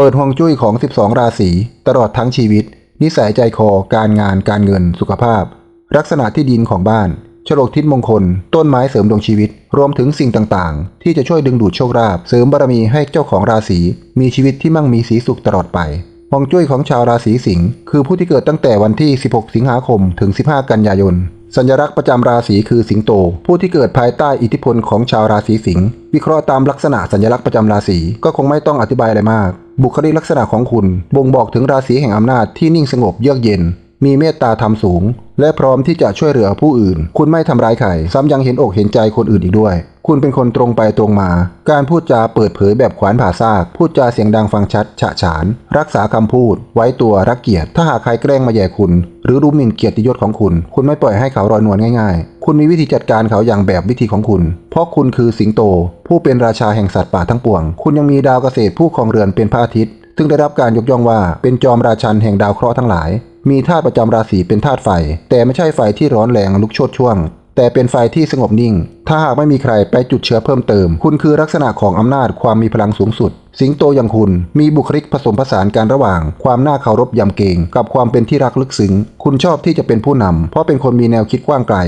เปิดห่วงจุ้ยของ 12 ราศีตลอดทั้งชีวิต นิสัยใจคอ การงาน การเงิน สุขภาพ ลักษณะที่ดินของบ้านโฉลกทิศมงคล ต้นไม้เสริมดวงชีวิต รวมถึงสิ่งต่างๆ ที่จะช่วยดึงดูดโชคลาภเสริมบารมีให้เจ้าของราศีมีชีวิตที่มั่งมีสีสุขตลอดไปห่วงจุ้ยของชาวราศีสิงห์คือผู้ที่เกิดตั้งแต่วันที่ 16 สิงหาคม ถึง 15 กันยายน สัญลักษณ์ประจำราศีคือสิงโต ผู้ที่เกิดภายใต้อิทธิพลของชาวราศีสิงห์วิเคราะห์ตามลักษณะสัญลักษณ์ประจำราศีก็คงไม่ต้องอธิบายอะไรมาก บุคลิกลักษณะของคุณ บ่งบอกถึงราศีแห่งอำนาจที่นิ่งสงบเยือกเย็น มีเมตตาธรรมสูง และพร้อมที่จะช่วยเหลือผู้อื่น คุณไม่ทำร้ายใครซ้ำยังเห็นอกเห็นใจคนอื่นอีกด้วย คุณเป็นคนตรงไปตรงมา การพูดจาเปิดเผยแบบขวานผ่าซาก พูดจาเสียงดังฟังชัด ฉะฉาน รักษาคำพูด ไว้ตัวรักเกียรติ ถ้าหากใครแกล้งมาแย่คุณ หรือรู้หมิ่นเกียรติยศของคุณ คุณไม่ปล่อยให้เขารอยนวลง่าย ๆ คุณมีวิธีจัดการเขาอย่างแบบวิธีของคุณ เพราะคุณคือสิงโต ผู้เป็นราชาแห่งสัตว์ป่าทั้งปวง คุณยังมีดาวเกษตรผู้ครองเรือนเป็นพระอาทิตย์ซึ่งได้รับการยกย่องว่าเป็นจอมราชันแห่งดาวเคราะห์ทั้งหลาย มีธาตุประจำราศีเป็นธาตุไฟ แต่ไม่ใช่ไฟที่ร้อนแรงลุกโชดช่วง แต่เป็นไฟที่สงบนิ่ง ถ้าหากไม่มีใครไปจุดเชื้อเพิ่มเติม คุณคือลักษณะของอำนาจความมีพลังสูงสุด สิงโตอย่างคุณมีบุคลิกผสมผสานกันระหว่าง ความน่าเคารพยำเกรงกับความเป็นที่รักลึกซึ้งคุณชอบที่จะเป็นผู้นำเพราะเป็นคนมีแนวคิดกว้างไกล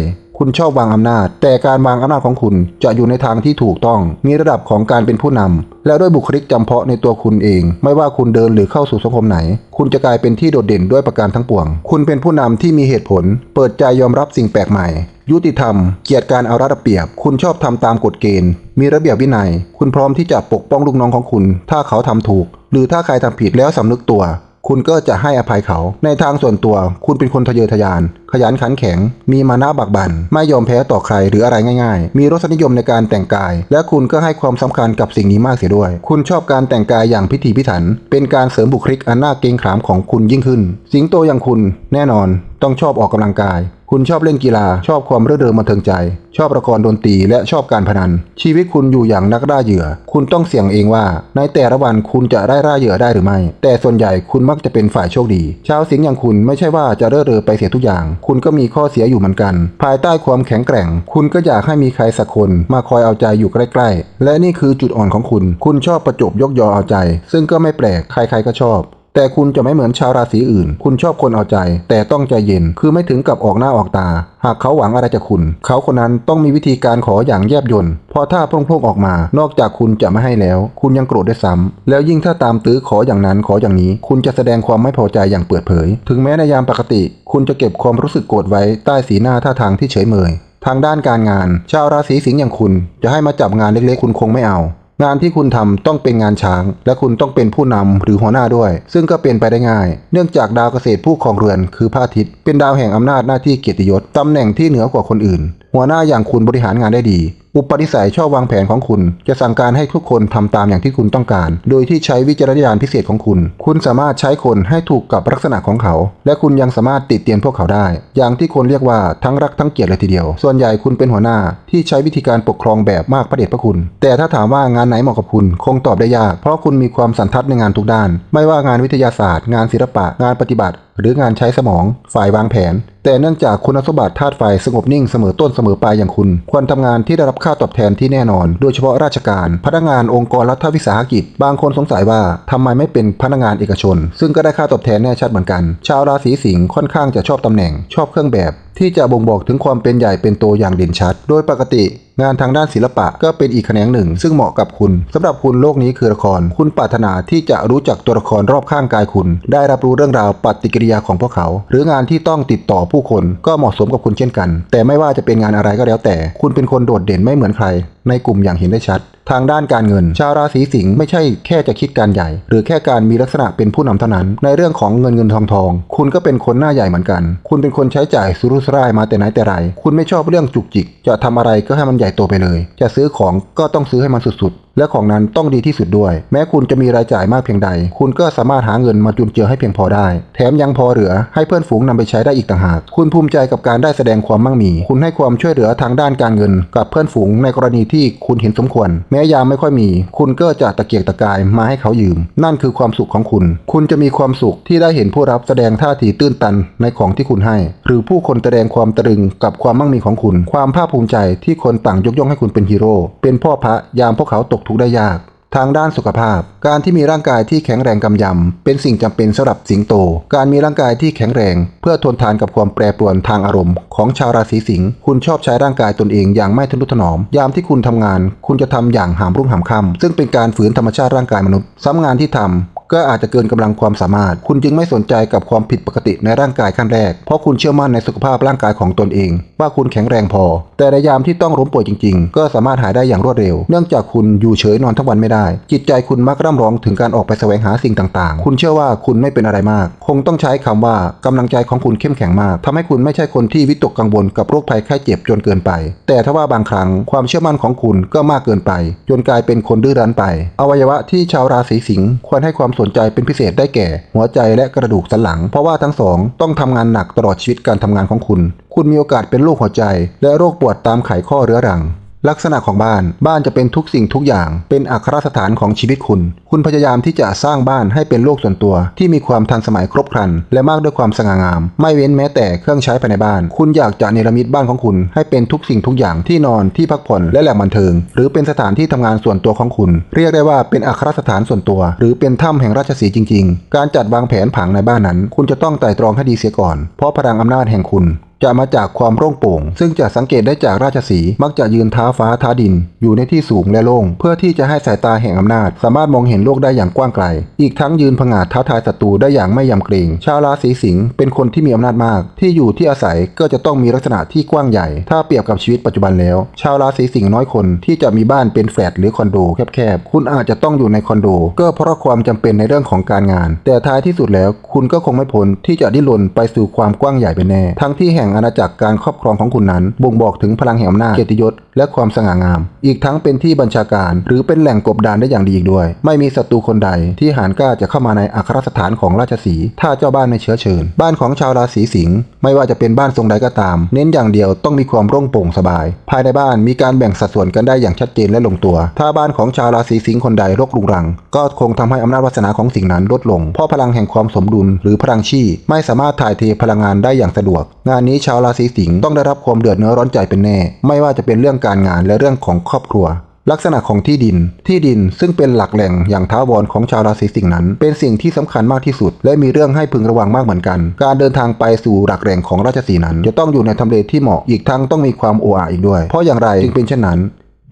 คุณชอบวางอำนาจ แต่การวางอำนาจของคุณจะอยู่ในทางที่ถูกต้อง มีระดับของการเป็นผู้นำและด้วยบุคลิกจำเพาะในตัวคุณเอง ไม่ว่าคุณเดินหรือเข้าสู่สังคมไหน คุณจะกลายเป็นที่โดดเด่นด้วยประการทั้งปวง คุณเป็นผู้นำที่มีเหตุผล เปิดใจยอมรับสิ่งแปลกใหม่ ยุติธรรม เกียรติการเอารัดเอาเปรียบ คุณชอบทำตามกฎเกณฑ์ มีระเบียบวินัย คุณพร้อมที่จะปกป้องลูกน้องของคุณ ถ้าเขาทำถูก หรือถ้าใครทำผิดแล้วสำนึกตัว คุณก็จะให้อภัยเขา ในทางส่วนตัว คุณเป็นคนทะเยอทะยาน ขยันขันแข็ง มีมานะบักบันไม่ยอมแพ้ต่อใครหรืออะไรง่ายๆ มีรสนิยมในการแต่งกาย และคุณก็ให้ความสำคัญกับสิ่งนี้มากเสียด้วย คุณชอบการแต่งกายอย่างพิถีพิถัน เป็นการเสริมบุคลิกอันน่าเกรงขามของคุณยิ่งขึ้น สิงโตอย่างคุณแน่นอน ต้องชอบออกกำลังกาย คุณชอบเล่นกีฬา ชอบความเรื่อเริงบันเทิงใจ ชอบละครดนตรีและชอบการพนัน ชีวิตคุณอยู่อย่างนักล่าเหยื่อ คุณต้องเสี่ยงเองว่า ในแต่ละวันคุณจะได้ล่าเหยื่อได้หรือไม่ แต่ส่วนใหญ่คุณมักจะเป็นฝ่ายโชคดี ชาวสิงห์อย่างคุณไม่ใช่ว่าจะเร่อเรอไปเสียทุกอย่าง คุณก็มีข้อเสียอยู่เหมือนกัน ภายใต้ความแข็งแกร่ง คุณก็อยากให้มีใครสักคนมาคอยเอาใจอยู่ใกล้ ๆ และนี่คือจุดอ่อนของคุณ คุณชอบประจบยกยอเอาใจ ซึ่งก็ไม่แปลกใครๆก็ชอบ แต่คุณจะไม่เหมือนชาวราศีอื่น คุณชอบคนเอาใจ แต่ต้องใจเย็น คือไม่ถึงกับออกหน้าออกตา หากเขาหวังอะไรจากคุณ เขาคนนั้นต้องมีวิธีการขออย่างแยบยลเพราะถ้าพร่งๆออกมา นอกจากคุณจะไม่ให้แล้ว คุณยังโกรธด้วยซ้ำแล้วยิ่งถ้าตามตื้อขออย่างนั้นขออย่างนี้ คุณจะแสดงความไม่พอใจอย่างเปิดเผย ถึงแม้ในยามปกติ คุณจะเก็บความรู้สึกโกรธไว้ใต้สีหน้าท่าทางที่เฉยเมยทางด้านการงาน ชาวราศีสิงห์อย่างคุณ จะให้มาจับงานเล็กๆ คุณคงไม่เอา งานที่คุณทำต้องเป็นงานช้าง และคุณต้องเป็นผู้นำหรือหัวหน้าด้วย ซึ่งก็เป็นไปได้ง่าย เนื่องจากดาวเกษตรผู้ครองเรือนคือพระอาทิตย์ เป็นดาวแห่งอำนาจหน้าที่เกียรติยศตำแหน่งที่เหนือกว่าคนอื่น หัวหน้าอย่างคุณบริหารงานได้ดี อุปนิสัยชอบวางแผนของคุณ จะสั่งการให้ทุกคนทำตามอย่างที่คุณต้องการ โดยที่ใช้วิจารณญาณพิเศษของคุณ คุณสามารถใช้คนให้ถูกกับลักษณะของเขา และคุณยังสามารถติดเตียนพวกเขาได้ อย่างที่คนเรียกว่าทั้งรักทั้งเกลียดเลยทีเดียว ส่วนใหญ่คุณเป็นหัวหน้าที่ใช้วิธีการปกครองแบบมากพระเดชพระคุณ แต่ถ้าถามว่างานไหนเหมาะกับคุณ คงตอบได้ยาก เพราะคุณมีความสันทัดในงานทุกด้าน ไม่ว่างานวิทยาศาสตร์ งานศิลปะ งานปฏิบัติ หรืองานใช้สมองฝ่ายวางแผน แต่เนื่องจากคุณสมบัติธาตุไฟสงบนิ่งเสมอต้นเสมอปลายอย่างคุณ ควรทำงานที่ได้รับค่าตอบแทนที่แน่นอน โดยเฉพาะราชการ พนักงานองค์กรรัฐวิสาหกิจ บางคนสงสัยว่าทำไมไม่เป็นพนักงานเอกชน ซึ่งก็ได้ค่าตอบแทนแน่ชัดเหมือนกัน ชาวราศีสิงห์ค่อนข้างจะชอบตำแหน่ง ชอบเครื่องแบบ ที่จะบ่งบอกถึงความเป็นใหญ่เป็นโตอย่างเด่นชัด โดยปกติงานทางด้านศิลปะก็เป็นอีกแขนงหนึ่ง ซึ่งเหมาะกับคุณสำหรับคุณโลกนี้คือละคร คุณปรารถนาที่จะรู้จักตัวละครรอบข้างกายคุณ ได้รับรู้เรื่องราวปฏิกิริยาของพวกเขา หรืองานที่ต้องติดต่อผู้คนก็เหมาะสมกับคุณเช่นกัน แต่ไม่ว่าจะเป็นงานอะไรก็แล้วแต่ คุณเป็นคนโดดเด่นไม่เหมือนใครในกลุ่มอย่างเห็นได้ชัด ทางด้านการเงิน ชาวราศีสิงห์ไม่ใช่แค่จะคิดการใหญ่ หรือแค่การมีลักษณะเป็นผู้นำเท่านั้น ในเรื่องของเงินเงินทองทอง คุณก็เป็นคนหน้าใหญ่เหมือนกัน คุณเป็นคนใช้จ่ายสุรุ่ยสุร่ายมาแต่ไหนแต่ไร คุณไม่ชอบเรื่องจุกจิก จะทำอะไรก็ให้มันใหญ่โตไปเลย จะซื้อของก็ต้องซื้อให้มันสุดๆและของนั้นต้องดีที่สุดด้วย แม้คุณจะมีรายจ่ายมากเพียงใด คุณก็สามารถหาเงินมาจุนเจือให้เพียงพอได้ แถมยังพอเหลือให้เพื่อนฝูงนำไปใช้ได้อีกต่างหาก คุณภูมิใจกับการได้แสดงความมั่งมี คุณให้ความช่วยเหลือทางด้านการเงิน กับเพื่อนฝูงในกรณีที่คุณเห็นสมควร แม้ยามไม่ค่อยมี คุณก็จะตะเกียกตะกายมาให้เขายืม นั่นคือความสุขของคุณ คุณจะมีความสุขที่ได้เห็นผู้รับแสดงท่าทีตื้นตันในของที่คุณให้ หรือผู้คนแสดงความตรึงกับความมั่งมีของคุณ ความภาคภูมิใจที่คนต่างยกย่องให้คุณเป็นฮีโร่เป็นพ่อพระยามพวกเขาตกทุกข์ได้ยาก ทางด้านสุขภาพ การที่มีร่างกายที่แข็งแรงกำยำ เป็นสิ่งจำเป็นสำหรับสิงโต การมีร่างกายที่แข็งแรง เพื่อทนทานกับความแปรปรวนทางอารมณ์ ของชาวราศีสิงห์คุณชอบใช้ร่างกายตนเองอย่างไม่ทนุถนอม ยามที่คุณทำงาน คุณจะทำอย่างหามรุ่งหามค่ำซึ่งเป็นการฝืนธรรมชาติร่างกายมนุษย์ซ้ำงานที่ทำ ก็อาจจะเกินกำลังความสามารถ คุณจึงไม่สนใจกับความผิดปกติในร่างกายขั้นแรก เพราะคุณเชื่อมั่นในสุขภาพร่างกายของตนเอง ว่าคุณแข็งแรงพอ แต่ในยามที่ต้องล้มป่วยจริง ๆ ก็สามารถหายได้อย่างรวดเร็ว เนื่องจากคุณอยู่เฉยนอนทั้งวันไม่ได้ จิตใจคุณมักร่ำร้องถึงการออกไปแสวงหาสิ่งต่างๆ คุณเชื่อว่าคุณไม่เป็นอะไรมาก คงต้องใช้คำว่ากำลังใจของคุณเข้มแข็งมากทำให้คุณไม่ใช่คนที่วิตกกังวลกับโรคภัยไข้เจ็บจนเกินไป แต่ถ้าว่าบางครั้งความเชื่อมั่นของคุณก็มากเกินไป จนกลายเป็นคนดื้อรั้นไป อวัยวะที่ชาวราศีสิงห์ควรให้ความสนใจเป็นพิเศษได้แก่ หัวใจและกระดูกสันหลัง เพราะว่าทั้งสองต้องทำงานหนักตลอดชีวิตการทำงานของคุณ คุณมีโอกาสเป็นโรคหัวใจ และโรคปวดตามไขข้อเรื้อรัง ลักษณะของบ้านบ้านจะเป็นทุกสิ่งทุกอย่าง เป็นอัครสถานของชีวิตคุณ คุณพยายามที่จะสร้างบ้านให้เป็นโลกส่วนตัว ที่มีความทันสมัยครบครัน และมากด้วยความสง่างาม ไม่เว้นแม้แต่เครื่องใช้ภายในบ้าน คุณอยากจะเนรมิตบ้านของคุณ ให้เป็นทุกสิ่งทุกอย่างที่นอนที่พักผ่อนและแหล่งบันเทิง หรือเป็นสถานที่ทำงานส่วนตัวของคุณ เรียกได้ว่าเป็นอัครสถานส่วนตัว หรือเป็นถ้ำแห่งราชสีจริง ๆ การจัดวางแผนผังในบ้านนั้น คุณจะต้องไต่ตรองให้ดีเสียก่อน เพราะพลังอำนาจแห่งคุณ จะมาจากความโล่งโปร่ง ซึ่งจะสังเกตได้จากราชสีมักจะยืนท้าฟ้าท้าดิน อยู่ในที่สูงและโล่ง เพื่อที่จะให้สายตาแห่งอำนาจ สามารถมองเห็นโลกได้อย่างกว้างไกล อีกทั้งยืนผงาดท้าทายศัตรูได้อย่างไม่ยำเกรงชาวราศีสิงห์เป็นคนที่มีอำนาจมาก ที่อยู่ที่อาศัยก็จะต้องมีลักษณะที่กว้างใหญ่ ถ้าเปรียบกับชีวิตปัจจุบันแล้ว ชาวราศีสิงห์น้อยคนที่จะมีบ้านเป็นแฟลตหรือคอนโดแคบๆคุณอาจจะต้องอยู่ในคอนโด ก็เพราะความจำเป็นในเรื่องของการงาน แต่ท้ายที่สุดแล้วคุณก็คงไม่พ้นที่จะดิ้นรนไปสู่ความกว้างใหญ่เป็นแน่ทั้งที่แห่งอาณาจักรการครอบครองของคุณนั้น บ่งบอกถึงพลังแห่งอำนาจเกียรติยศและความสง่างาม อีกทั้งเป็นที่บัญชาการ หรือเป็นแหล่งกบดานได้อย่างดีอีกด้วย ไม่มีศัตรูคนใดที่หานกล้าจะเข้ามาในอัครสถานของราชสีห์ถ้าเจ้าบ้านไม่เชื้อเชิญ บ้านของชาวราศีสิงห์ไม่ว่าจะเป็นบ้านทรงใดก็ตาม เน้นอย่างเดียวต้องมีความร่งโปร่งสบาย ภายในบ้านมีการแบ่งสัดส่วนกันได้อย่างชัดเจนและลงตัว ถ้าบ้านของชาวราศีสิงห์คนใดรกรุงรัง ก็คงทำให้อำนาจวาสนาของสิ่งนั้นลดลง เพราะพลังแห่งความสมดุล หรือพลังชี่ไม่สามารถถ่ายเทพลังงานได้อย่างสะดวก งานนี้ชาวราศีสิงห์ต้องได้รับความเดือดเนื้อร้อนใจเป็นแน่ ไม่ว่าจะเป็นเรื่องการงานและเรื่องของครอบครัวลักษณะของที่ดิน ที่ดินซึ่งเป็นหลักแหล่งอย่างท้าวรของชาวราศีสิงห์นั้น เป็นสิ่งที่สำคัญมากที่สุด และมีเรื่องให้พึงระวังมากเหมือนกัน การเดินทางไปสู่หลักแหล่งของราชสีนั้น จะต้องอยู่ในทำเลที่เหมาะอีกทั้งต้องมีความโอ้อาอีกด้วย เพราะอย่างไรจึงเป็นเช่นนั้น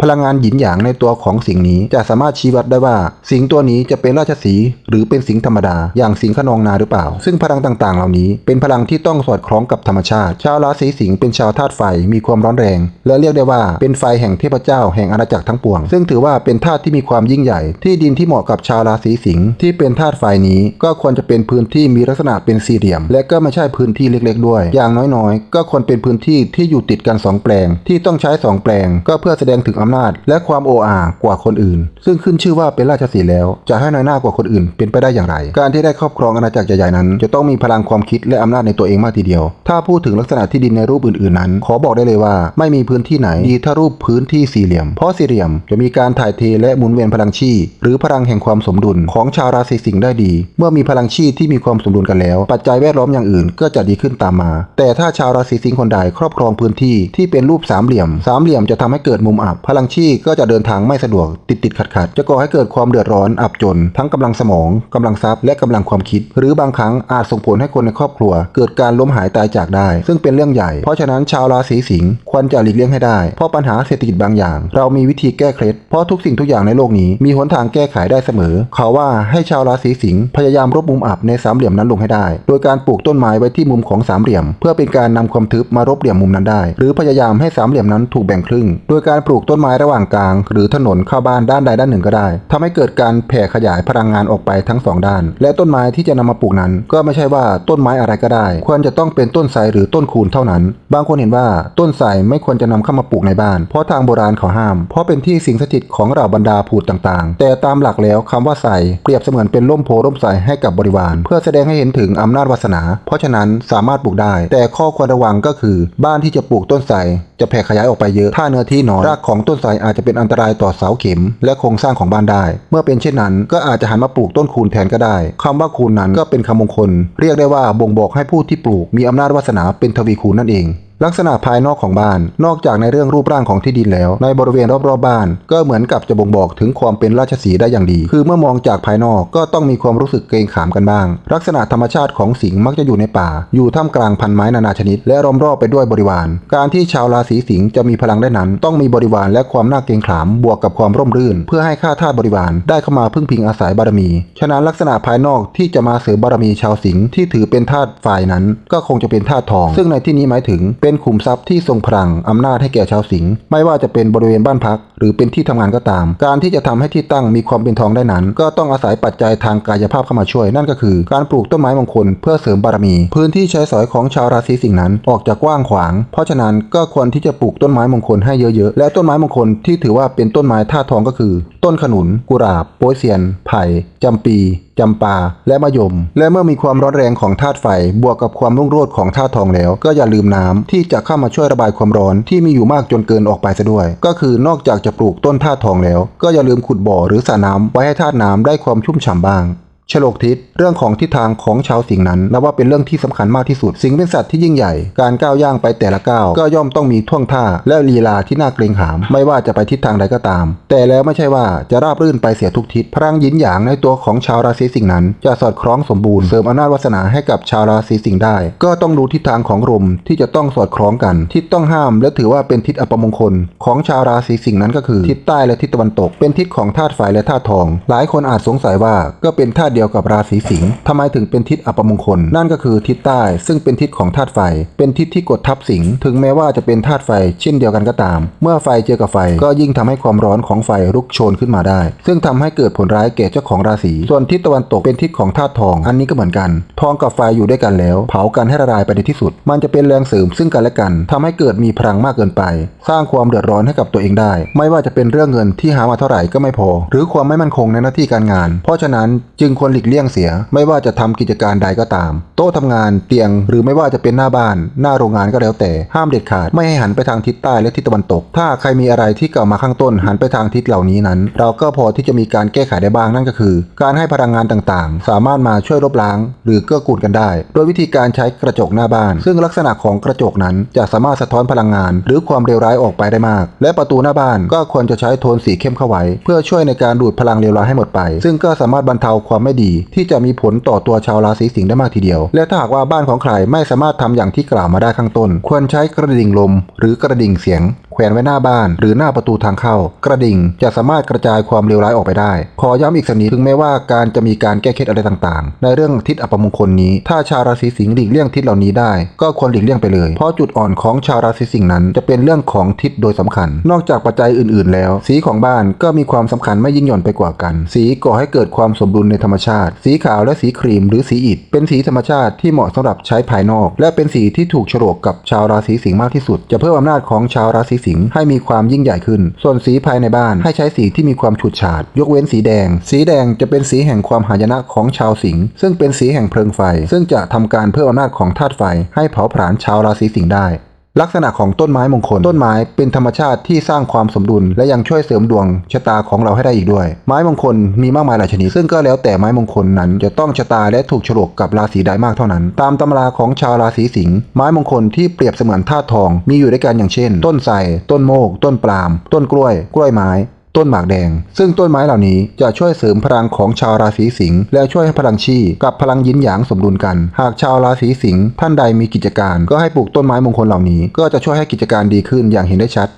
พลังงานหยินหยางในตัวของสิ่งนี้จะสามารถชี้วัดได้ว่า สิ่งตัวนี้จะเป็นราชสีหรือเป็นสิ่งธรรมดา อย่างสิงขนองนาหรือเปล่า ซึ่งพลังต่างๆ เหล่านี้เป็นพลังที่ต้องสอดคล้องกับธรรมชาติ ชาวราศีสิงห์เป็นชาวธาตุไฟมีความร้อนแรง และเรียกได้ว่าเป็นไฟแห่งเทพเจ้าแห่งอาณาจักรทั้งปวง ซึ่งถือว่าเป็นธาตุที่มีความยิ่งใหญ่ ที่ดินที่เหมาะกับชาวราศีสิงห์ที่เป็นธาตุไฟนี้ก็ควรจะเป็นพื้นที่มีลักษณะเป็นสี่เหลี่ยม และก็ไม่ใช่พื้นที่เล็ก ๆ ด้วย อย่างน้อยๆ ก็ควรเป็นพื้นที่ที่อยู่ติดกันสองแปลง ที่ต้องใช้สองแปลง ก็เพื่อแสดงถึงอำนาจ และความโอ้อากว่าคนอื่น ซึ่งขึ้นชื่อว่าเป็นราชสีแล้ว จะให้น้อยหน้ากว่าคนอื่น เป็นไปได้อย่างไร การที่ได้ครอบครองอาณาจักรใหญ่ๆนั้น จะต้องมีพลังความคิดและอำนาจในตัวเองมากทีเดียว ถ้าพูดถึงลักษณะที่ดินในรูปอื่นๆนั้น ขอบอกได้เลยว่า ไม่มีพื้นที่ไหนดีถ้ารูปพื้นที่สี่เหลี่ยม เพราะสี่เหลี่ยมจะมีการถ่ายเทและหมุนเวียนพลังชีหรือพลังแห่งความสมดุลของชาวราศีสิงห์ได้ดี เมื่อมีพลังชีที่มีความสมดุลกันแล้ว ปัจจัยแวดล้อมอย่างอื่นก็จะดีขึ้นตามมา แต่ถ้าชาวราศีสิงห์คนใดครอบครองพื้นที่ที่เป็นรูปสามเหลี่ยม สามเหลี่ยมจะทำให้เกิดมุมอับพลังชีก็จะเดินทางไม่สะดวกติดติดขัดขัดจะก่อให้เกิดความเดือดร้อนอับจน ทั้งกำลังสมองกำลังทรัพย์และกำลังความคิด หรือบางครั้งอาจส่งผลให้คนในครอบครัว เกิดการล้มหายตายจากได้ ซึ่งเป็นเรื่องใหญ่ เพราะฉะนั้นชาวราศีสิงห์ควรจะหลีกเลี่ยงให้ได้ เพราะปัญหาเศรษฐกิจบางอย่าง เรามีวิธีแก้เคล็ดเพราะทุกสิ่งทุกอย่างในโลกนี้มีหนทางแก้ไขได้เสมอ เขาว่าให้ชาวราศีสิงห์พยายามรบมุมอับในสามเหลี่ยมนั้นลงให้ได้ โดยการปลูกต้นไม้ไว้ที่มุมของสามเหลี่ยม เพื่อเป็นการนำความทึบมารบเหลี่ยมมุมนั้นได้ หรือพยายามให้สามเหลี่ยมนั้นถูกแบ่งครึ่ง โดยการปลูกต้นไม้ระหว่างกลาง หรือถนนเข้าบ้านด้านใดด้านหนึ่งก็ได้ทำให้เกิดการแผ่ขยายพลังงานออกไปทั้งสองด้าน และต้นไม้ที่จะนำมาปลูกนั้น ก็ไม่ใช่ว่าต้นไม้อะไรก็ได้ ควรจะต้องเป็นต้นไทรหรือต้นคูนเท่านั้น บางคนเห็นว่าต้นไทรไม่ควรจะนำเข้ามาปลูกในบ้าน เพราะทางโบราณเขาห้าม เพราะเป็นที่สิงสถิตของเหล่าบรรดาผูดต่างๆ แต่ตามหลักแล้วคำว่าไทรเปรียบเสมือนเป็นร่มโพร่มไทรให้กับบริวาร เพื่อแสดงให้เห็นถึงอำนาจวาสนา เพราะฉะนั้นสามารถปลูกได้ แต่ข้อควรระวังก็คือ บ้านที่จะปลูกต้นไทรจะแผ่ขยายออกไปเยอะถ้าเนื้อที่น้อยรากของต้นไทรอาจจะเป็นอันตรายต่อเสาเข็ม และโครงสร้างของบ้านได้ เมื่อเป็นเช่นนั้น ก็อาจจะหันมาปลูกต้นคูณแทนก็ได้คำว่าคูณนั้นก็เป็นคำมงคล เรียกได้ว่าบ่งบอกให้ผู้ที่ปลูกมีอำนาจวาสนาเป็นทวีคูณนั่นเอง ลักษณะภายนอกของบ้าน นอกจากในเรื่องรูปร่างของที่ดินแล้ว ในบริเวณรอบๆบ้าน ก็เหมือนกับจะบ่งบอกถึงความเป็นราชสีได้อย่างดี คือเมื่อมองจากภายนอกก็ต้องมีความรู้สึกเกรงขามกันบ้าง ลักษณะธรรมชาติของสิงห์มักจะอยู่ในป่า อยู่ท่ามกลางพันไม้นานาชนิด และล้อมรอบไปด้วยบริวาร การที่ชาวราศีสิงห์จะมีพลังได้นั้น ต้องมีบริวารและความน่าเกรงขามบวกกับความร่มรื่น เพื่อให้ข้าทาสบริวารได้เข้ามาพึ่งพิงอาศัยบารมี ฉะนั้นลักษณะภายนอกที่จะมาเสริมบารมีชาวสิงห์ที่ถือเป็นทาสฝ่ายนั้น ก็คงจะเป็นธาตุทอง ซึ่งในที่นี้หมายถึงเเป็นขุมทรัพย์ที่ทรงพลังอำนาจให้แก่ชาวสิงห์ไม่ว่าจะเป็นบริเวณบ้านพัก หรือเป็นที่ทำงานก็ตาม การที่จะทำให้ที่ตั้งมีความเป็นทองได้นั้น ก็ต้องอาศัยปัจจัยทางกายภาพเข้ามาช่วย นั่นก็คือ การปลูกต้นไม้มงคลเพื่อเสริมบารมี พื้นที่ใช้สอยของชาวราศีสิงห์นั้นออกจากกว้างขวาง เพราะฉะนั้นก็ควรที่จะปลูกต้นไม้มงคลให้เยอะๆและต้นไม้มงคลที่ถือว่าเป็นต้นไม้ธาตุทองก็คือ ต้นขนุนกุหลาบโป๊ยเซียน ไผ่จำปี จำปา และมะยม และเมื่อมีความร้อนแรงของธาตุไฟ บวกกับความรุ่งโรจน์ของธาตุทองแล้ว ก็อย่าลืมน้ำที่จะเข้ามาช่วยระบายความร้อนที่มีอยู่มากจนเกินออกไปซะด้วย ก็คือนอกจากจะปลูกต้นธาตุทองแล้ว ก็อย่าลืมขุดบ่อหรือสระน้ำไว้ให้ธาตุน้ำได้ความชุ่มฉ่ำบ้าง ฉลกทิศเรื่องของทิศทางของชาวสิงห์นั้นนับว่าเป็นเรื่องที่สำคัญมากที่สุด สิงห์เป็นสัตว์ที่ยิ่งใหญ่ การก้าวย่างไปแต่ละก้าวก็ย่อมต้องมีท่วงท่าและลีลาที่น่าเกรงขาม ไม่ว่าจะไปทิศทางใดก็ตาม แต่แล้วไม่ใช่ว่าจะราบรื่นไปเสียทุกทิศพลังยินหยางในตัวของชาวราศีสิงห์นั้น จะสอดคล้องสมบูรณ์เสริมอำนาจวาสนาให้กับชาวราศีสิงห์ได้ ก็ต้องดูทิศทางของลมที่จะต้องสอดคล้องกัน ทิศต้องห้าม และถือว่าเป็นทิศอัปมงคล ของชาวราศีสิงห์นั้นก็คือ ทิศใต้และทิศตะวันตก เป็นทิศของธาตุไฟและธาตุทอง หลายคนอาจสงสัยว่าก็เป็นธาตุเดียวกับราศีสิงห์ทำไมถึงเป็นทิศอัปมงคล นั่นก็คือทิศใต้ ซึ่งเป็นทิศของธาตุไฟ เป็นทิศที่กดทับสิงห์ถึงแม้ว่าจะเป็นธาตุไฟ เช่นเดียวกันก็ตาม เมื่อไฟเจอกับไฟก็ยิ่งทำให้ความร้อนของไฟลุกโชนขึ้นมาได้ ซึ่งทำให้เกิดผลร้ายแก่เจ้าของราศีส่วนทิศตะวันตกเป็นทิศของธาตุทอง อันนี้ก็เหมือนกัน ทองกับไฟอยู่ด้วยกันแล้ว เผากันให้ละลายไปในที่สุด มันจะเป็นแรงเสริมซึ่งกันและกันทำให้เกิดมีพลังมากเกินไป สร้างความเดือดร้อนให้กับตัวเองได้ ไม่ว่าจะเป็นเรื่องเงินที่หามาเท่าไหร่ก็ไม่พอ หรือความไม่มั่นคงในหน้าที่การงาน เพราะฉะนั้นจึงควรหลีกเลี่ยงเสีย ไม่ว่าจะทำกิจการใดก็ตาม โต๊ะทำงานเตียง หรือไม่ว่าจะเป็นหน้าบ้าน หน้าโรงงานก็แล้วแต่ ห้ามเด็ดขาดไม่ให้หันไปทางทิศใต้และทิศตะวันตก ถ้าใครมีอะไรที่กล่าวมาข้างต้นหันไปทางทิศเหล่านี้นั้น เราก็พอที่จะมีการแก้ไขได้บ้างนั่นก็คือ การให้พลังงานต่างๆ สามารถมาช่วยลบล้าง หรือเกื้อกูลกันได้ โดยวิธีการใช้กระจกหน้าบ้าน ซึ่งลักษณะของกระจกนั้นจะสามารถสะท้อนพลังงาน หรือความเลวร้ายออกไปได้มาก และประตูหน้าบ้านก็ควรจะใช้โทนสีเข้มเข้าไว้ เพื่อช่วยในการดูดพลังเลวร้ายให้หมดไป ซึ่งก็สามารถบรรเทาความไม่ดี ที่จะมีผลต่อตัวชาวราศีสิงห์ได้มากทีเดียว และถ้าหากว่าบ้านของใครไม่สามารถทำอย่างที่กล่าวมาได้ข้างต้น ควรใช้กระดิ่งลม หรือกระดิ่งเสียง ขวนไว้หน้าบ้าน หรือหน้าประตูทางเข้า กระดิ่งจะสามารถกระจายความเลวร้ายออกไปได้ ขอย้ำอีกสักนิดถึงแม้ว่าการจะมีการแก้เคล็ดอะไรต่างๆ ในเรื่องทิศอัปมงคลนี้ ถ้าชาวราศีสิงห์หลีกเลี่ยงทิศเหล่านี้ได้ ก็ควรหลีกเลี่ยงไปเลย เพราะจุดอ่อนของชาวราศีสิงห์นั้น จะเป็นเรื่องของทิศโดยสำคัญ นอกจากปัจจัยอื่น ๆ แล้ว สีของบ้านก็มีความสำคัญไม่ยิ่งหย่อนไปกว่ากัน สีก่อให้เกิดความสมดุลในธรรมชาติ สีขาวและสีครีม หรือสีอิฐเป็นสีธรรมชาติที่เหมาะสำหรับใช้ภายนอก และเป็นสีที่ถูกฉลกกับชาวราศีสิงห์มากที่สุด จะเพิ่มอำนาจของชาวราศีสิงิงให้มีความยิ่งใหญ่ขึ้น ส่วนสีภายในบ้านให้ใช้สีที่มีความฉูดฉาด ยกเว้นสีแดง สีแดงจะเป็นสีแห่งความหายนะของชาวสิงห์ซึ่งเป็นสีแห่งเพลิงไฟ ซึ่งจะทำการเพิ่มอำนาจของธาตุไฟ ให้เผาผลาญชาวราศีสิงห์ได้ ลักษณะของต้นไม้มงคล ต้นไม้เป็นธรรมชาติที่สร้างความสมดุล และยังช่วยเสริมดวงชะตาของเราให้ได้อีกด้วย ไม้มงคลมีมากมายหลายชนิด ซึ่งก็แล้วแต่ไม้มงคลนั้น จะต้องชะตาและถูกฉลกกับราศีใดมากเท่านั้น ตามตำราของชาวราศีสิงห์ไม้มงคลที่เปรียบเสมือนธาตุทอง มีอยู่ด้วยกันอย่างเช่น ต้นไทรต้นโมก ต้นปาล์มต้นกล้วย กล้วยไม้ ต้นหมากแดง ซึ่งต้นไม้เหล่านี้จะช่วยเสริมพลังของชาวราศีสิงห์และช่วยให้พลังชีกับพลังยินหยางสมดุลกัน หากชาวราศีสิงห์ท่านใดมีกิจการ ก็ให้ปลูกต้นไม้มงคลเหล่านี้ ก็จะช่วยให้กิจการดีขึ้นอย่างเห็นได้ชัด